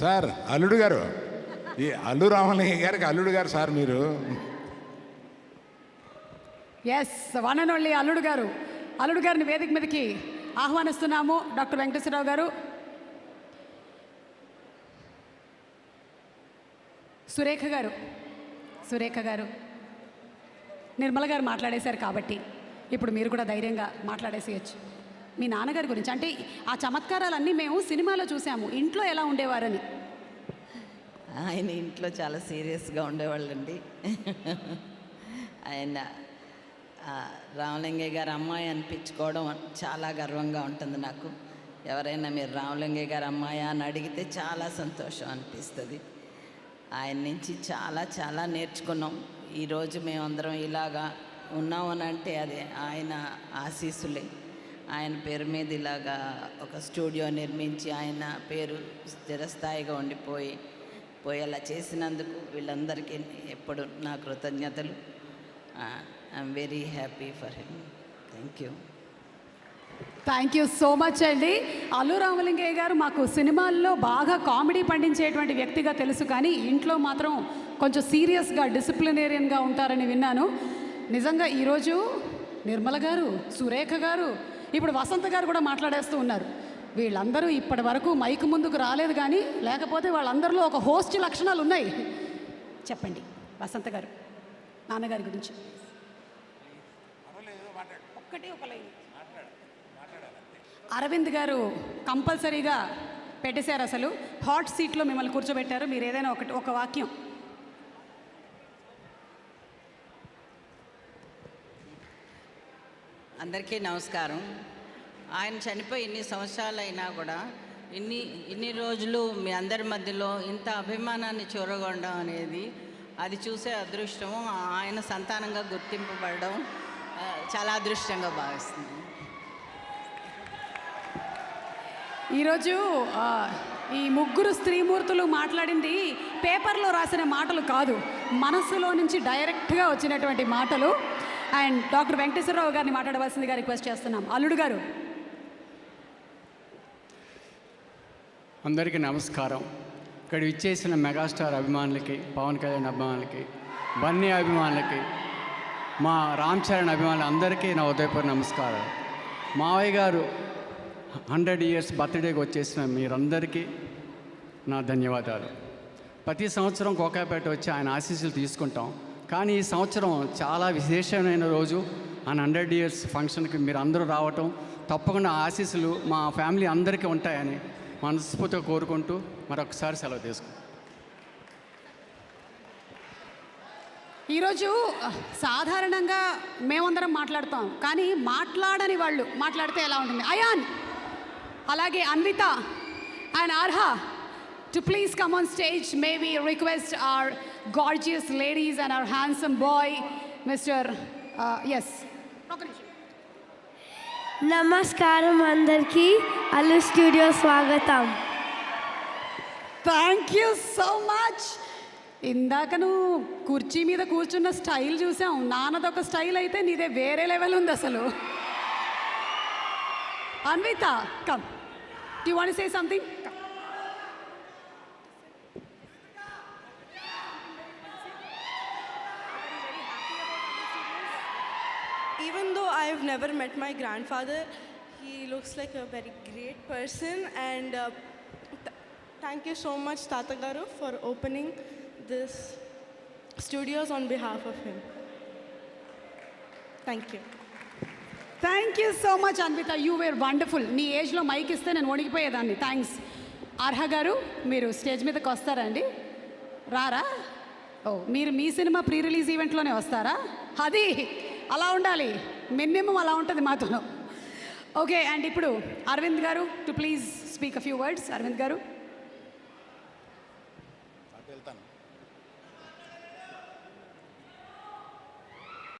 Sir అల్లుడు గారు. ఈ అల్లు రామలింగ గారికి అల్లుడు గారు సార్ మీరు. ఎస్ వన్ అండ్ ఓన్లీ అల్లుడు గారు. అల్లుడు గారిని వేదిక మీదకి ఆహ్వానిస్తున్నాము డాక్టర్ వెంకటేశ్వరరావు గారు. సురేఖ గారు సురేఖ గారు. నిర్మల గారు మాట్లాడేశారు కాబట్టి ఇప్పుడు మీరు కూడా ధైర్యంగా మాట్లాడేసేయచ్చు. మీ నాన్నగారి గురించి. అంటే ఆ చమత్కారాలన్నీ మేము సినిమాలో చూసాము. ఇంట్లో ఎలా ఉండేవారని? ఆయన ఇంట్లో చాలా సీరియస్గా ఉండేవాళ్ళండి. ఆయన రామలింగయ్య గారు అమ్మాయి అనిపించుకోవడం చాలా గర్వంగా ఉంటుంది నాకు. ఎవరైనా మీరు రామలింగయ్య గారు అమ్మాయి అని అడిగితే చాలా సంతోషం అనిపిస్తుంది. ఆయన నుంచి చాలా చాలా నేర్చుకున్నాం. ఈరోజు మేమందరం ఇలాగా ఉన్నామని అంటే అది ఆయన ఆశీస్సులే. ఆయన పేరు మీద ఇలాగా ఒక స్టూడియో నిర్మించి ఆయన పేరు స్థిరస్థాయిగా ఉండిపోయి పోయేలా చేసినందుకు వీళ్ళందరికీ ఎప్పుడు నా కృతజ్ఞతలు. I'm very happy for him thank you thank you so much అండి అల్లు రామలింగయ్య గారు మాకు సినిమాల్లో బాగా కామెడీ పండించేటువంటి వ్యక్తిగా తెలుసు కానీ ఇంట్లో మాత్రం కొంచెం సీరియస్గా డిసిప్లినేరియన్గా ఉంటారని విన్నాను. నిజంగా ఈరోజు నిర్మల గారు సురేఖ గారు ఇప్పుడు వసంత గారు కూడా మాట్లాడేస్తూ ఉన్నారు. వీళ్ళందరూ ఇప్పటి వరకు మైక్ ముందుకు రాలేదు కానీ లేకపోతే వాళ్ళందరిలో ఒక హోస్ట్ లక్షణాలు ఉన్నాయి. చెప్పండి వసంత గారు నాన్నగారి గురించి. ఒక్కటే ఒక లైన్. అరవింద్ గారు కంపల్సరీగా పెట్టేశారు అసలు. హాట్ సీట్లో మిమ్మల్ని కూర్చోబెట్టారు. మీరు ఏదైనా ఒకటి ఒక వాక్యం. అందరికీ నమస్కారం. ఆయన చనిపోయి ఇన్ని సంవత్సరాలైనా కూడా ఇన్ని ఇన్ని రోజులు మీ అందరి మధ్యలో ఇంత అభిమానాన్ని చూరగొనడం అనేది అది చూసే అదృష్టం ఆయన సంతానంగా గుర్తింపబడడం చాలా అదృష్టంగా భావిస్తుంది. ఈరోజు ఈ ముగ్గురు స్త్రీమూర్తులు మాట్లాడింది పేపర్లో రాసిన మాటలు కాదు మనసులో నుంచి డైరెక్ట్గా వచ్చినటువంటి మాటలు. అండ్ డాక్టర్ వెంకటేశ్వరరావు గారిని మాట్లాడవలసిందిగా రిక్వెస్ట్ చేస్తున్నాం. అల్లుడు గారు. అందరికీ నమస్కారం. ఇక్కడ ఇచ్చేసిన మెగాస్టార్ అభిమానులకి పవన్ కళ్యాణ్ అభిమానులకి బన్నీ అభిమానులకి మా రామ్ చరణ్ అభిమానులు అందరికీ నా ఉదయపూర్ నమస్కారం మావయ్య గారు హండ్రెడ్ ఇయర్స్ బర్త్డేకి వచ్చేసిన మీరందరికీ నా ధన్యవాదాలు. ప్రతి సంవత్సరం కోకాపేట వచ్చి ఆయన ఆశీస్సులు తీసుకుంటాం. కానీ ఈ సంవత్సరం చాలా విశేషమైన రోజు. అండ్ హండ్రెడ్ ఇయర్స్ ఫంక్షన్కి మీరు అందరూ రావటం. తప్పకుండా ఆశీస్సులు మా ఫ్యామిలీ అందరికీ ఉంటాయని మనస్ఫూర్తిగా కోరుకుంటూ మరొకసారి సెలవు తీసుకుంటాం. ఈరోజు సాధారణంగా మేమందరం మాట్లాడతాం. కానీ మాట్లాడని వాళ్ళు మాట్లాడితే ఎలా ఉంటుంది? అయాన్ అలాగే Anvitha and Arha to please come on stage may we request our gorgeous ladies and our handsome boy mister S నమస్కారం అందరికీ. అల్లు స్టూడియో స్వాగతం. థ్యాంక్ యూ సో మచ్ ఇందాక నువ్వు కుర్చీ మీద కూర్చున్న స్టైల్ చూసాం నాన్నదొక స్టైల్ అయితే నీదే వేరే లెవెల్ ఉంది అసలు. Anvitha come you want say something even though I've never met my grandfather, he looks like a very great person. And uh, th- thank you so much, Tata Garu, for opening this studios on behalf of him. Thank you. Thank you so much Anvitha you were wonderful నీ ఏజ్లో mic ఇస్తే నేను వణికిపోయేదాన్ని thanks Arha గారు మీరు stage మీదకి వస్తారా అండి రారా ఓ మీరు మీ సినిమా ప్రీ రిలీజ్ ఈవెంట్లోనే వస్తారా అది అలా ఉండాలి మినిమం అలా ఉంటుంది మాతో ఓకే అండ్ ఇప్పుడు అరవింద్ గారు to please speak a few words Aravind గారు.